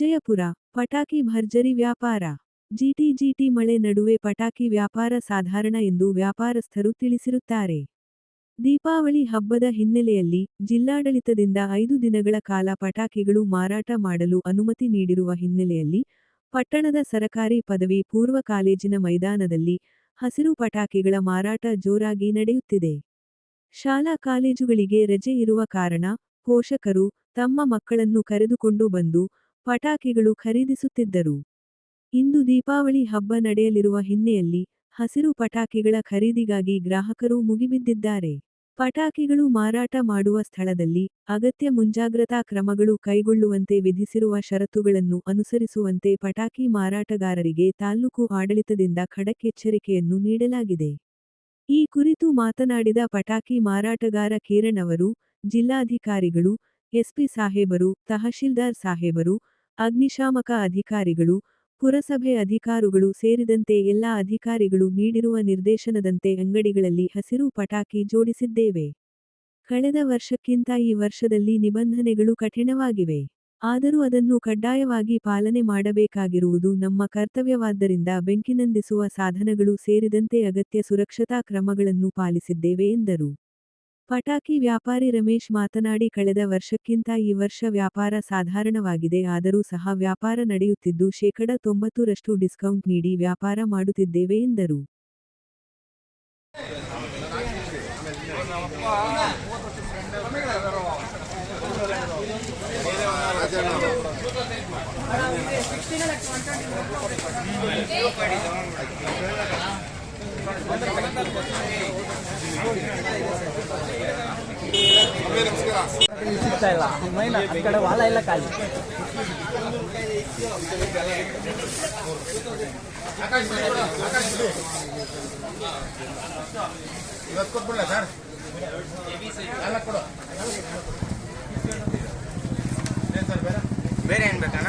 ವಿಜಯಪುರ, ಪಟಾಕಿ ಭರ್ಜರಿ ವ್ಯಾಪಾರ. ಜಿಟಿಜಿಟಿ ಮಳೆ ನಡುವೆ ಪಟಾಕಿ ವ್ಯಾಪಾರ ಸಾಧಾರಣ ಎಂದು ವ್ಯಾಪಾರಸ್ಥರು ತಿಳಿಸಿರುತ್ತಾರೆ. ದೀಪಾವಳಿ ಹಬ್ಬದ ಹಿನ್ನೆಲೆಯಲ್ಲಿ ಜಿಲ್ಲಾಡಳಿತದಿಂದ ಐದು ದಿನಗಳ ಕಾಲ ಪಟಾಕಿಗಳು ಮಾರಾಟ ಮಾಡಲು ಅನುಮತಿ ನೀಡಿರುವ ಹಿನ್ನೆಲೆಯಲ್ಲಿ ಪಟ್ಟಣದ ಸರಕಾರಿ ಪದವಿ ಪೂರ್ವ ಕಾಲೇಜಿನ ಮೈದಾನದಲ್ಲಿ ಹಸಿರು ಪಟಾಕಿಗಳ ಮಾರಾಟ ಜೋರಾಗಿ ನಡೆಯುತ್ತಿದೆ. ಶಾಲಾ ಕಾಲೇಜುಗಳಿಗೆ ರಜೆ ಇರುವ ಕಾರಣ ಪೋಷಕರು ತಮ್ಮ ಮಕ್ಕಳನ್ನು ಕರೆದುಕೊಂಡು ಬಂದು ಪಟಾಕಿಗಳು ಖರೀದಿಸುತ್ತಿದ್ದರು. ಇಂದು ದೀಪಾವಳಿ ಹಬ್ಬ ನಡೆಯಲಿರುವ ಹಿನ್ನೆಲೆಯಲ್ಲಿ ಹಸಿರು ಪಟಾಕಿಗಳ ಖರೀದಿಗಾಗಿ ಗ್ರಾಹಕರು ಮುಗಿಬಿದ್ದಿದ್ದಾರೆ. ಪಟಾಕಿಗಳು ಮಾರಾಟ ಮಾಡುವ ಸ್ಥಳದಲ್ಲಿ ಅಗತ್ಯ ಮುಂಜಾಗ್ರತಾ ಕ್ರಮಗಳು ಕೈಗೊಳ್ಳುವಂತೆ ವಿಧಿಸಿರುವ ಷರತ್ತುಗಳನ್ನು ಅನುಸರಿಸುವಂತೆ ಪಟಾಕಿ ಮಾರಾಟಗಾರರಿಗೆ ತಾಲ್ಲೂಕು ಆಡಳಿತದಿಂದ ಖಡಕ್ ಎಚ್ಚರಿಕೆಯನ್ನು ನೀಡಲಾಗಿದೆ. ಈ ಕುರಿತು ಮಾತನಾಡಿದ ಪಟಾಕಿ ಮಾರಾಟಗಾರ ಕಿರಣ್ ಅವರು, ಜಿಲ್ಲಾಧಿಕಾರಿಗಳು ಎಸ್ಪಿ ಸಾಹೇಬರು, ತಹಶೀಲ್ದಾರ್ ಸಾಹೇಬರು, ಅಗ್ನಿಶಾಮಕ ಅಧಿಕಾರಿಗಳು, ಪುರಸಭೆ ಅಧಿಕಾರಿಗಳು ಸೇರಿದಂತೆ ಎಲ್ಲ ಅಧಿಕಾರಿಗಳು ನೀಡಿರುವ ನಿರ್ದೇಶನದಂತೆ ಅಂಗಡಿಗಳಲ್ಲಿ ಹಸಿರು ಪಟಾಕಿ ಜೋಡಿಸಿದ್ದೇವೆ. ಕಳೆದ ವರ್ಷಕ್ಕಿಂತ ಈ ವರ್ಷದಲ್ಲಿ ನಿಬಂಧನೆಗಳು ಕಠಿಣವಾಗಿವೆ. ಆದರೂ ಅದನ್ನು ಕಡ್ಡಾಯವಾಗಿ ಪಾಲನೆ ಮಾಡಬೇಕಾಗಿರುವುದು ನಮ್ಮ ಕರ್ತವ್ಯವಾದ್ದರಿಂದ ಬೆಂಕಿನಂದಿಸುವ ಸಾಧನಗಳು ಸೇರಿದಂತೆ ಅಗತ್ಯ ಸುರಕ್ಷತಾ ಕ್ರಮಗಳನ್ನು ಪಾಲಿಸಿದ್ದೇವೆ ಎಂದರು. ಪಟಾಕಿ ವ್ಯಾಪಾರಿ ರಮೇಶ್ ಮಾತನಾಡಿ ಕಳೆದ ವರ್ಷಕ್ಕಿಂತ ಈ ವರ್ಷ ವ್ಯಾಪಾರ ಸಾಧಾರಣವಾಗಿದೆ. ಆದರೂ ಸಹ ವ್ಯಾಪಾರ ನಡೆಯುತ್ತಿದ್ದು ಶೇಕಡ ತೊಂಬತ್ತರಷ್ಟು ಡಿಸ್ಕೌಂಟ್ ನೀಡಿ ವ್ಯಾಪಾರ ಮಾಡುತ್ತಿದ್ದೇವೆ ಎಂದರು. ಇಲ್ಲ ಕಡೆ ವಾಲ ಇಲ್ಲ. ಖಾಲಿ ಇವತ್ತು ಕೊಟ್ಬಿಡ್ಲ ಸರ್ ಎಲ್ಲ ಕೊಡು ಬೇರೆ ಏನ್ ಬೇಕಣ್ಣ?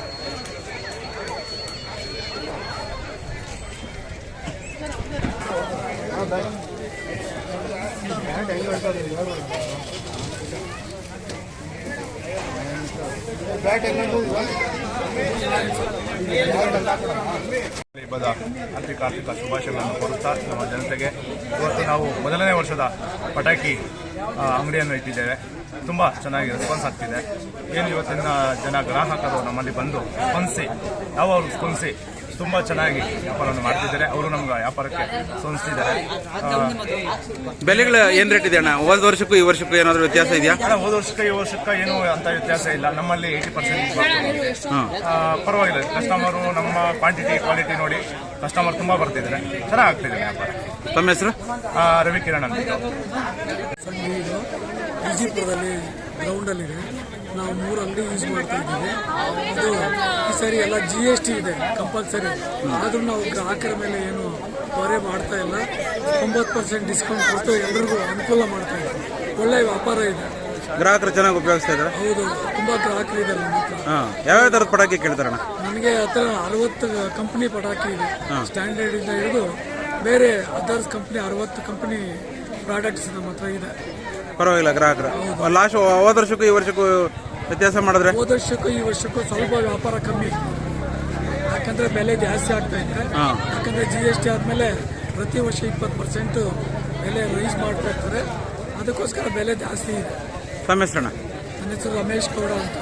ಹಬ್ಬದ ಆರ್ಥಿಕ ಆರ್ಥಿಕ ಶುಭಾಶಯಗಳನ್ನು ಕೋರುತ್ತಾ ನಮ್ಮ ಜನತೆಗೆ ಇವತ್ತು ನಾವು ಮೊದಲನೇ ವರ್ಷದ ಪಟಾಕಿ ಅಂಗಡಿಯನ್ನು ಇಟ್ಟಿದ್ದೇವೆ. ತುಂಬ ಚೆನ್ನಾಗಿ ರೆಸ್ಪಾನ್ಸ್ ಆಗ್ತಿದೆ. ಏನು ಇವತ್ತಿನ ಜನ ಗ್ರಾಹಕರು ನಮ್ಮಲ್ಲಿ ಬಂದು ಸ್ಪಂದಿಸಿ ಯಾವ ಅವರು ಸ್ಪಂದಿಸಿ ತುಂಬ ಚೆನ್ನಾಗಿ ವ್ಯಾಪಾರವನ್ನು ಮಾಡ್ತಿದ್ದಾರೆ. ಅವರು ನಮ್ಗೆ ವ್ಯಾಪಾರಕ್ಕೆ ಸ್ಪಂದಿಸ್ತಿದ್ದಾರೆ ಬೆಲೆಗಳು ಏನ್ ರೇಟ್ ಇದೆ ಅಣ್ಣ? ಹೋದ ವರ್ಷಕ್ಕೂ ಈ ವರ್ಷಕ್ಕೂ ಏನಾದರೂ ವ್ಯತ್ಯಾಸ ಇದೆಯಾ? ಅಣ್ಣ, ಹೋದ ವರ್ಷಕ್ಕೆ ಈ ವರ್ಷಕ್ಕೂ ಏನು ಅಂತ ವ್ಯತ್ಯಾಸ ಇಲ್ಲ. ನಮ್ಮಲ್ಲಿ ಏಯ್ಟಿ ಪರ್ಸೆಂಟ್ ಹಾಂ. ಪರವಾಗಿಲ್ಲ. ಕಸ್ಟಮರು ನಮ್ಮ ಕ್ವಾಂಟಿಟಿ ಕ್ವಾಲಿಟಿ ನೋಡಿ ಕಸ್ಟಮರ್ ತುಂಬಾ ಬರ್ತಿದ್ದಾರೆ. ಚೆನ್ನಾಗಿ ಆಗ್ತಿದೆ ವ್ಯಾಪಾರ. ತಮ್ಮ ಹೆಸರು? ರವಿ ಕಿರಣ್ ಅಂತ. ಗ್ರೌಂಡ್ ಅಲ್ಲಿ ಗ್ರೌಂಡಲ್ಲಿದೆ ನಾವು ಮೂರು ಅಂಗಡಿ ಯೂಸ್ ಮಾಡ್ತಾ ಇದ್ದೀವಿ. ಅದು ಈ ಸರಿ ಎಲ್ಲ ಜಿ ಎಸ್ ಟಿ ಇದೆ ಕಂಪಲ್ಸರಿ ಆದರೂ ನಾವು ಗ್ರಾಹಕರ ಮೇಲೆ ಏನು ಹೊರೆ ಮಾಡ್ತಾ ಇಲ್ಲ. ತೊಂಬತ್ತು ಪರ್ಸೆಂಟ್ ಡಿಸ್ಕೌಂಟ್ ಕೊಟ್ಟು ಎಲ್ರಿಗೂ ಅನುಕೂಲ ಮಾಡ್ತಾ ಇದ್ದೀವಿ. ಒಳ್ಳೆ ವ್ಯಾಪಾರ ಇದೆ. ಗ್ರಾಹಕರು ಚೆನ್ನಾಗಿ ಉಪಯೋಗಿಸ್ತಾ ಇದ್ದಾರೆ? ಹೌದು ತುಂಬ ಗ್ರಾಹಕರು ಇದ್ದಾರೆ ನಮ್ಮ ಹತ್ರ. ಹಾಂ ಯಾವ್ಯಾವ ಥರದ ಪಟಾಕಿ ಕೇಳ್ತಾರಣ್ಣ? ನನಗೆ ಹತ್ರ ಅರವತ್ತು ಕಂಪನಿ ಪಟಾಕಿ ಇದೆ. ಸ್ಟ್ಯಾಂಡರ್ಡ್ ಇಂದ ಹಿಡಿದು ಬೇರೆ ಅದರ್ಸ್ ಕಂಪನಿ ಅರವತ್ತು ಕಂಪನಿ ಪ್ರಾಡಕ್ಟ್ಸ್ ನಮ್ಮ ಹತ್ರ ಇದೆ. ಪರವಾಗಿಲ್ಲ ಗ್ರಾಹಕರು. ಲಾಸ್ಟ್ ಹೋದ ವರ್ಷಕ್ಕೂ ಈ ವರ್ಷಕ್ಕೂ ವ್ಯತ್ಯಾಸ ಮಾಡಿದ್ರೆ? ಹೋದ ವರ್ಷಕ್ಕೂ ಈ ವರ್ಷಕ್ಕೂ ಸ್ವಲ್ಪ ವ್ಯಾಪಾರ ಕಮ್ಮಿ. ಯಾಕಂದ್ರೆ ಬೆಲೆ ಜಾಸ್ತಿ ಆಗ್ತಾ ಇದೆ. ಯಾಕಂದ್ರೆ ಜಿ ಎಸ್ ಟಿ ಆದ್ಮೇಲೆ ಪ್ರತಿ ವರ್ಷ ಇಪ್ಪತ್ತು ಪರ್ಸೆಂಟ್ ಬೆಲೆ ರೈಸ್ ಮಾಡ್ತಾ ಇರ್ತಾರೆ. ಅದಕ್ಕೋಸ್ಕರ ಬೆಲೆ ಜಾಸ್ತಿ ಇದೆ. ತಮ್ಮ ಹೆಸರಣ್ಣ? ನನ್ನ ಹೆಸರು ರಮೇಶ್ ಗೌಡ ಅಂತ.